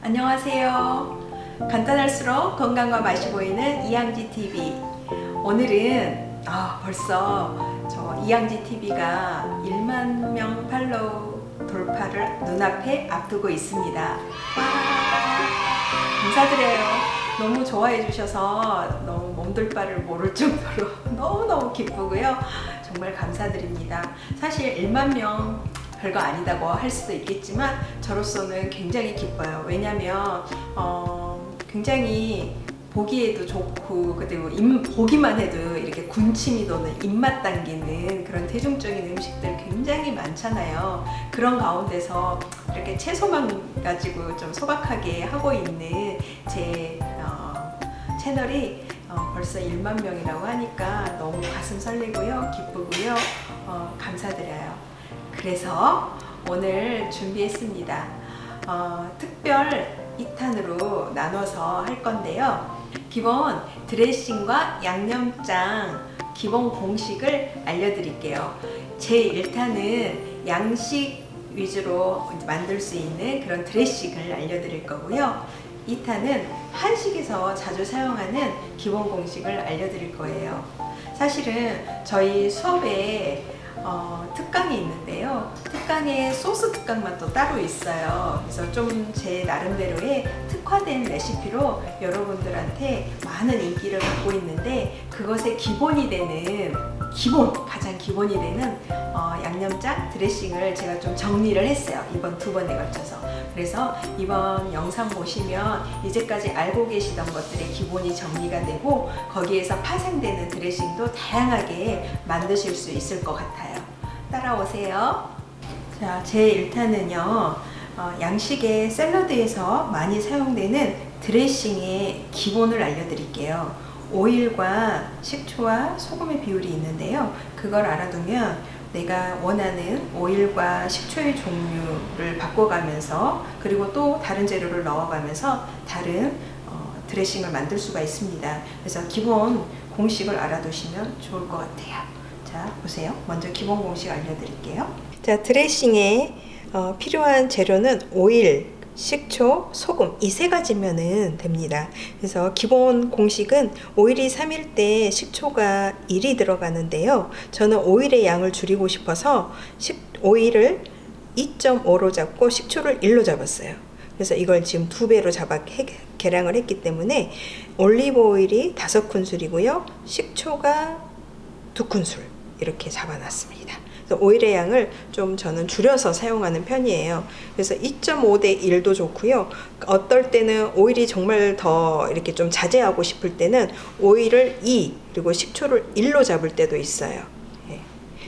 안녕하세요. 간단할수록 건강과 맛이 보이는 이양지 TV. 오늘은 아, 벌써 저 이양지 TV가 1만 명 팔로우 돌파를 눈앞에 앞두고 있습니다. 와, 감사드려요. 너무 좋아해 주셔서 너무 몸둘 바를 모를 정도로 너무너무 기쁘고요. 정말 감사드립니다. 사실 1만 명 별거 아니다고 할 수도 있겠지만 저로서는 굉장히 기뻐요. 왜냐면 어, 굉장히 보기에도 좋고 그리고 입, 보기만 해도 이렇게 군침이 도는 입맛 당기는 그런 대중적인 음식들 굉장히 많잖아요. 그런 가운데서 이렇게 채소만 가지고 좀 소박하게 하고 있는 제 어, 채널이 어, 벌써 1만 명이라고 하니까 너무 가슴 설레고요, 기쁘고요, 어, 감사드려요. 그래서 오늘 준비했습니다. 어, 특별 2탄으로 나눠서 할 건데요. 기본 드레싱과 양념장 기본 공식을 알려드릴게요. 제 1탄은 양식 위주로 만들 수 있는 그런 드레싱을 알려드릴 거고요. 2탄은 한식에서 자주 사용하는 기본 공식을 알려드릴 거예요. 사실은 저희 수업에 어, 특강이 있는데요. 특강에 소스 특강만 또 따로 있어요. 그래서 좀 제 나름대로의 특화된 레시피로 여러분들한테 많은 인기를 받고 있는데 그것의 기본이 되는 기본 가장 기본이 되는 어, 양념장 드레싱을 제가 좀 정리를 했어요. 이번 두 번에 걸쳐서. 그래서 이번 영상 보시면 이제까지 알고 계시던 것들의 기본이 정리가 되고 거기에서 파생되는 드레싱도 다양하게 만드실 수 있을 것 같아요. 따라오세요. 자, 제 1탄은요. 어, 양식의 샐러드에서 많이 사용되는 드레싱의 기본을 알려드릴게요. 오일과 식초와 소금의 비율이 있는데요. 그걸 알아두면 내가 원하는 오일과 식초의 종류를 바꿔가면서 그리고 또 다른 재료를 넣어가면서 다른 어, 드레싱을 만들 수가 있습니다. 그래서 기본 공식을 알아두시면 좋을 것 같아요. 자, 보세요. 먼저 기본 공식 알려드릴게요. 자, 드레싱에 어, 필요한 재료는 오일, 식초, 소금 이 세 가지면은 됩니다. 그래서 기본 공식은 오일이 3일 때 식초가 1이 들어가는데요. 저는 오일의 양을 줄이고 싶어서 식, 오일을 2.5로 잡고 식초를 1로 잡았어요. 그래서 이걸 지금 두 배로 잡아 해, 계량을 했기 때문에 올리브 오일이 5큰술이고요. 식초가 2큰술 이렇게 잡아놨습니다. 오일의 양을 좀 저는 줄여서 사용하는 편이에요. 그래서 2.5 대 1도 좋고요. 어떨 때는 오일이 정말 더 이렇게 좀 자제하고 싶을 때는 오일을 2 그리고 식초를 1로 잡을 때도 있어요. 예.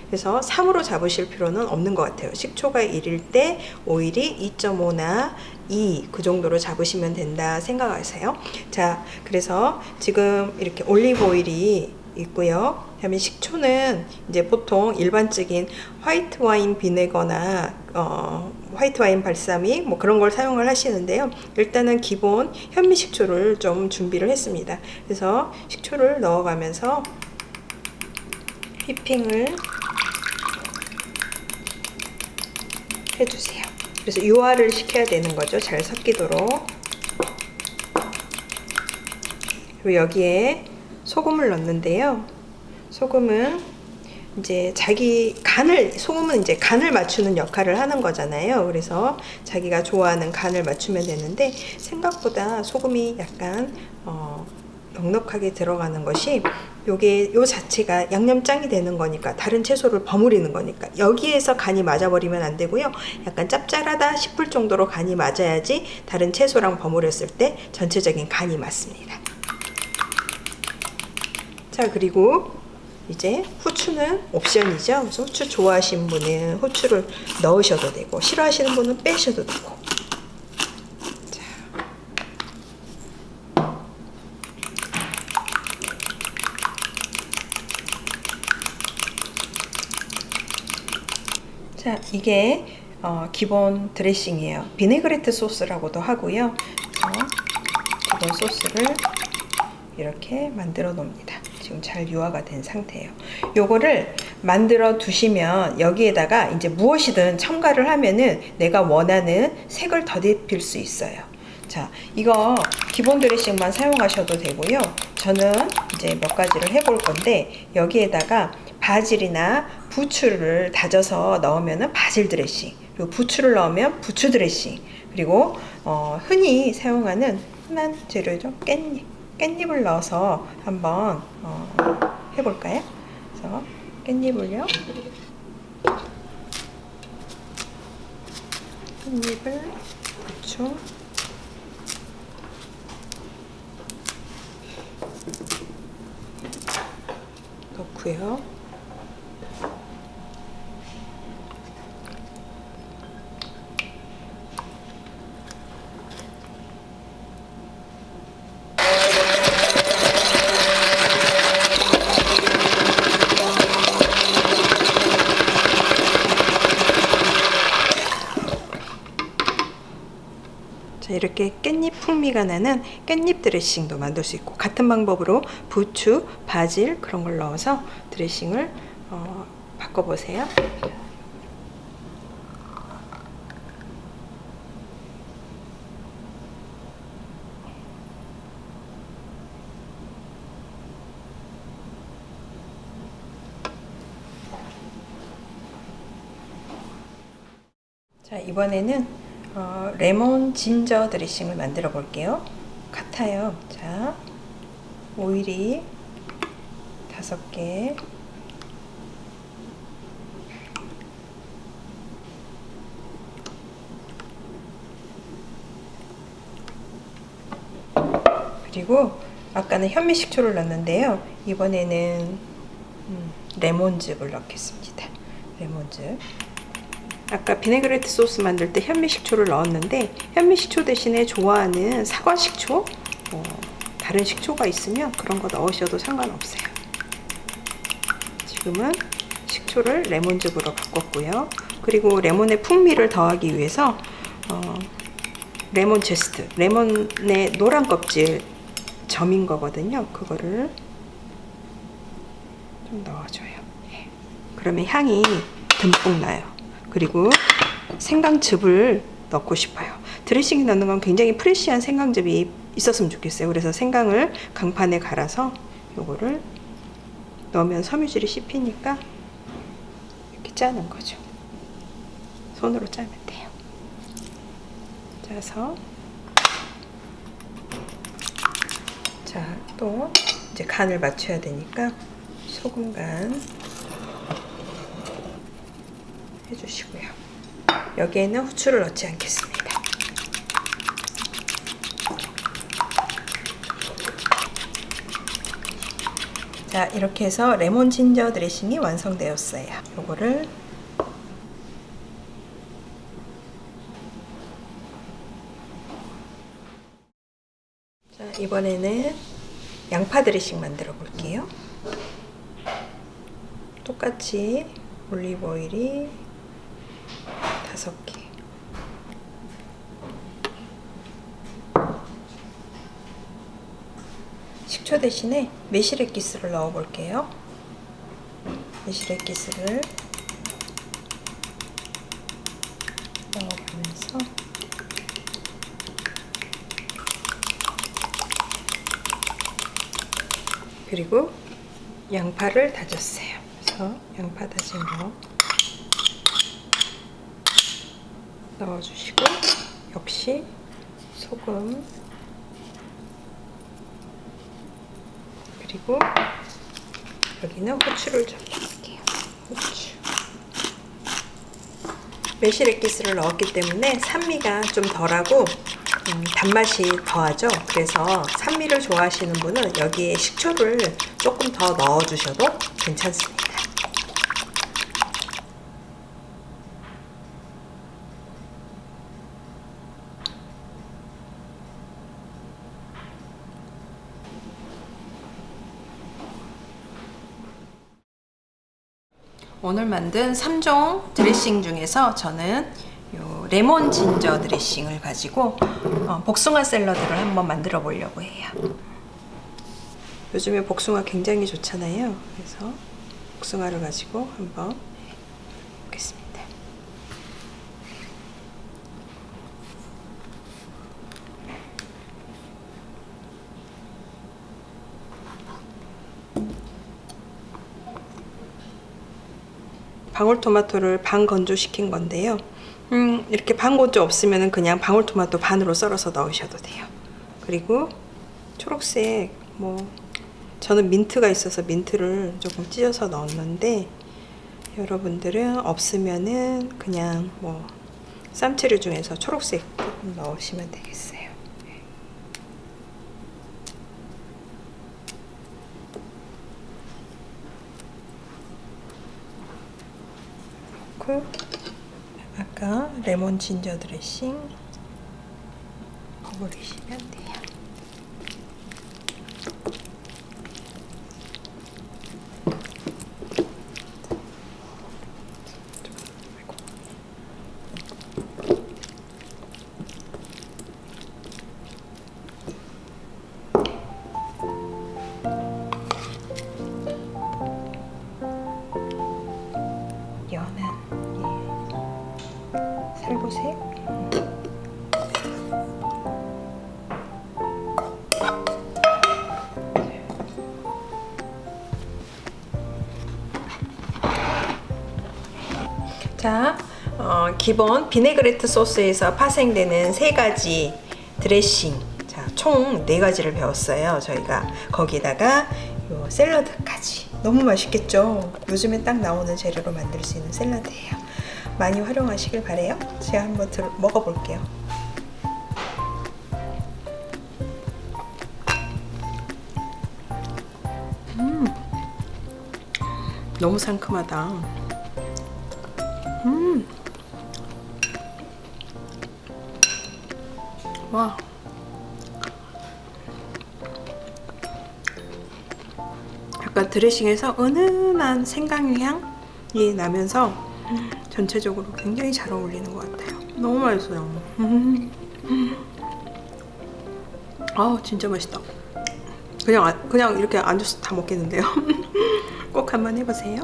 그래서 3으로 잡으실 필요는 없는 것 같아요. 식초가 1일 때 오일이 2.5나 2 그 정도로 잡으시면 된다 생각하세요. 자, 그래서 지금 이렇게 올리브 오일이 있고요. 그다음에 식초는 이제 보통 일반적인 화이트 와인 비네거나 어, 화이트 와인 발사믹 뭐 그런 걸 사용을 하시는데요. 일단은 기본 현미 식초를 좀 준비를 했습니다. 그래서 식초를 넣어가면서 휘핑을 해주세요. 그래서 유화를 시켜야 되는 거죠. 잘 섞이도록. 그리고 여기에 소금을 넣는데요. 소금은 이제 자기 간을 소금은 이제 간을 맞추는 역할을 하는 거잖아요. 그래서 자기가 좋아하는 간을 맞추면 되는데 생각보다 소금이 약간 어, 넉넉하게 들어가는 것이 요게 요 자체가 양념장이 되는 거니까 다른 채소를 버무리는 거니까 여기에서 간이 맞아버리면 안 되고요. 약간 짭짤하다 싶을 정도로 간이 맞아야지 다른 채소랑 버무렸을 때 전체적인 간이 맞습니다. 자 그리고 이제 후추는 옵션이죠. 그래서 후추 좋아하시는 분은 후추를 넣으셔도 되고 싫어하시는 분은 빼셔도 되고. 자. 자, 이게 어, 기본 드레싱이에요. 비네그레트 소스라고도 하고요. 기본 소스를 이렇게 만들어 놓습니다. 지금 잘 유화가 된 상태예요. 요거를 만들어 두시면 여기에다가 이제 무엇이든 첨가를 하면은 내가 원하는 색을 더입힐 수 있어요. 자, 이거 기본 드레싱만 사용하셔도 되고요. 저는 이제 몇 가지를 해볼 건데 여기에다가 바질이나 부추를 다져서 넣으면 바질 드레싱, 그리고 부추를 넣으면 부추 드레싱, 그리고 어, 흔히 사용하는 흔한 재료죠. 깻잎. 깻잎을 넣어서 한번 어, 해볼까요? 그래서 깻잎을요. 깻잎을 부추 넣고요. 이렇게 깻잎 풍미가 나는 깻잎 드레싱도 만들 수 있고 같은 방법으로 부추, 바질 그런 걸 넣어서 드레싱을 어, 바꿔보세요. 자 이번에는 어, 레몬 진저 드레싱을 만들어 볼게요. 같아요. 자 오일이 다섯 개. 그리고 아까는 현미 식초를 넣었는데요. 이번에는 음, 레몬즙을 넣겠습니다. 레몬즙. 아까 비네그레트 소스 만들 때 현미식초를 넣었는데 현미식초 대신에 좋아하는 사과식초 뭐 다른 식초가 있으면 그런 거 넣으셔도 상관없어요. 지금은 식초를 레몬즙으로 바꿨고요. 그리고 레몬의 풍미를 더하기 위해서 어, 레몬 제스트, 레몬의 노란 껍질 점인 거거든요. 그거를 좀 넣어줘요. 예. 그러면 향이 듬뿍 나요. 그리고 생강즙을 넣고 싶어요. 드레싱에 넣는 건 굉장히 프레시한 생강즙이 있었으면 좋겠어요. 그래서 생강을 강판에 갈아서 요거를 넣으면 섬유질이 씹히니까 이렇게 짜는 거죠. 손으로 짜면 돼요. 짜서 자, 또 이제 간을 맞춰야 되니까 소금 간 해주시고요. 여기에는 후추를 넣지 않겠습니다. 자, 이렇게 해서 레몬 진저 드레싱이 완성되었어요. 요거를 자, 이번에는 양파 드레싱 만들어 볼게요. 똑같이 올리브 오일이 다섯 개. 식초 대신에 매실액 기스를 넣어 볼게요. 매실액 기스를 넣어보면서 그리고 양파를 다졌어요. 그래서 양파 다진 거 넣어주시고 역시 소금 그리고 여기는 후추를 좀 넣을게요. 후추. 매실액기스를 넣었기 때문에 산미가 좀 덜하고 음, 단맛이 더하죠. 그래서 산미를 좋아하시는 분은 여기에 식초를 조금 더 넣어주셔도 괜찮습니다. 오늘 만든 3종 드레싱 중에서 저는 요 레몬 진저 드레싱을 가지고 어, 복숭아 샐러드를 한번 만들어 보려고 해요. 요즘에 복숭아 굉장히 좋잖아요. 그래서 복숭아를 가지고 한번 해보겠습니다. 방울토마토를 반 건조시킨 건데요. 음, 이렇게 반 건조 없으면 그냥 방울토마토 반으로 썰어서 넣으셔도 돼요. 그리고 초록색 뭐 저는 민트가 있어서 민트를 조금 찢어서 넣었는데 여러분들은 없으면은 그냥 뭐 쌈채류 중에서 초록색 넣으시면 되겠어요. 그리고 아까 레몬 진저 드레싱 버무리시면 돼요. 자, 어, 기본 비네그레트 소스에서 파생되는 세 가지 드레싱. 자, 총 네 가지를 배웠어요. 저희가 거기다가 요 샐러드까지. 너무 맛있겠죠? 요즘에 딱 나오는 재료로 만들 수 있는 샐러드예요. 많이 활용하시길 바래요. 제가 한번 들, 먹어볼게요. 음, 너무 상큼하다. 음. 와. 약간 드레싱에서 은은한 생강 향이 나면서 전체적으로 굉장히 잘 어울리는 것 같아요. 너무 맛있어요. 음. 아 진짜 맛있다. 그냥 안- 그냥 이렇게 앉아서 다 먹겠는데요. 꼭 한번 해보세요.